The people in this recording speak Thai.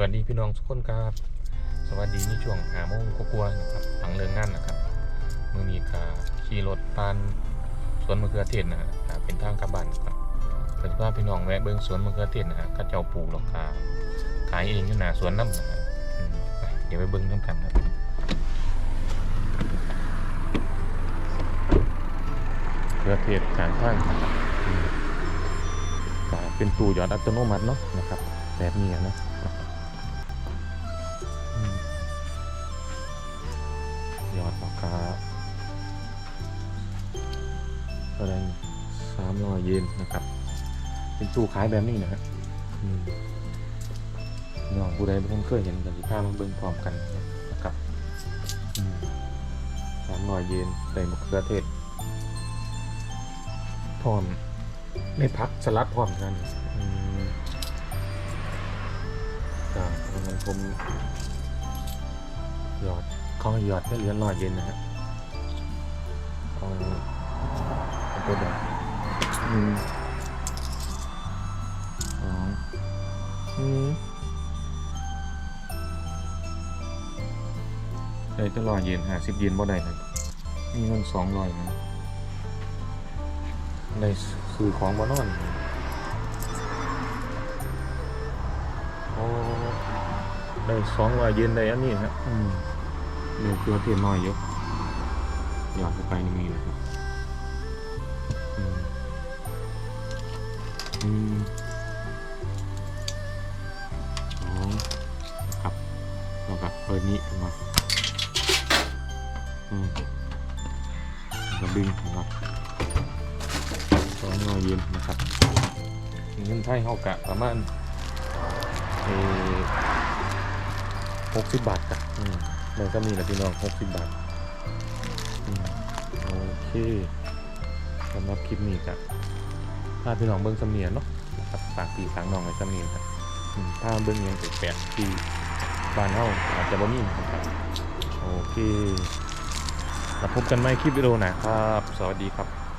วัสดีพี่น้องทุกคนครับ สวัสดีในช่วงหาโมงกลัวๆนะครับหลังเลิกงานนะครับมือนี้ก็ขี่รถผ่านสวนมะเขือเทศนะฮะเป็นทางกลับบ้านครับเปิดว่าพี่น้องแวะเบิ่งสวนมะเขือเทศนะฮะก็เจ้าปลูกหรอกคาขายเองอยู่หนาสวนน้ำนะฮะเดี๋ยวไปเบิ่งน้ำกันครับมะเขือเทศกลางทางเป็นตู้หยอดอัตโนมัติเนาะนะครับแบบนี้นะามร้อยเยนนะครับ เป็นตู้ขายแบบนี้นะฮะน้องผู้ใดเพิ่เคยเห็นกันสิพามาเบิ่งพร้อมกันนะครับสามร้อยเยนใส่มะเขือเทศพร้อมในพักสลัดพร้อมกันอืมก็มันผมหยอดขาให้หยอดไม่เหลือหน่อยเย็นนะฮะเอาเอาตัวแบบ หนึ่งสองอืมได้ตลอดเย็นหาสิบเย็นบ่ได้นะมีเงินสองร้อยนะในซื้อของบ่นอนโอ้ได้สองร้อยเย็นได้อันนี้ครับอืมเดี๋ยวคือเทียนน้อยเยอะหยอดเข้าไปนี่มีนะครับ อืมสองนะครับแล้วก็เปิดนี้ออกมาอืมแล้วก็ดึงนะครับสองร้อยเยนนะครับเงินไทยเท่ากับประมาณหกสิบบาทจ้ะอืมมันก็มีแหละพี่น้องหกสิบบาทโอเคสำหรับคลิปนี้จ้ะ พาพี่น้องเบิ้งสำเนียนเนาะนะครับฝากปีฝากน้องในสำเนียนครับถ้าเบิ้งยังแปลกๆที่บ้านเฮาอาจจะบ่มีนะครับโอเคแล้วพบกันใหม่คลิปวิดีโอหนะครับ สวัสดีครับ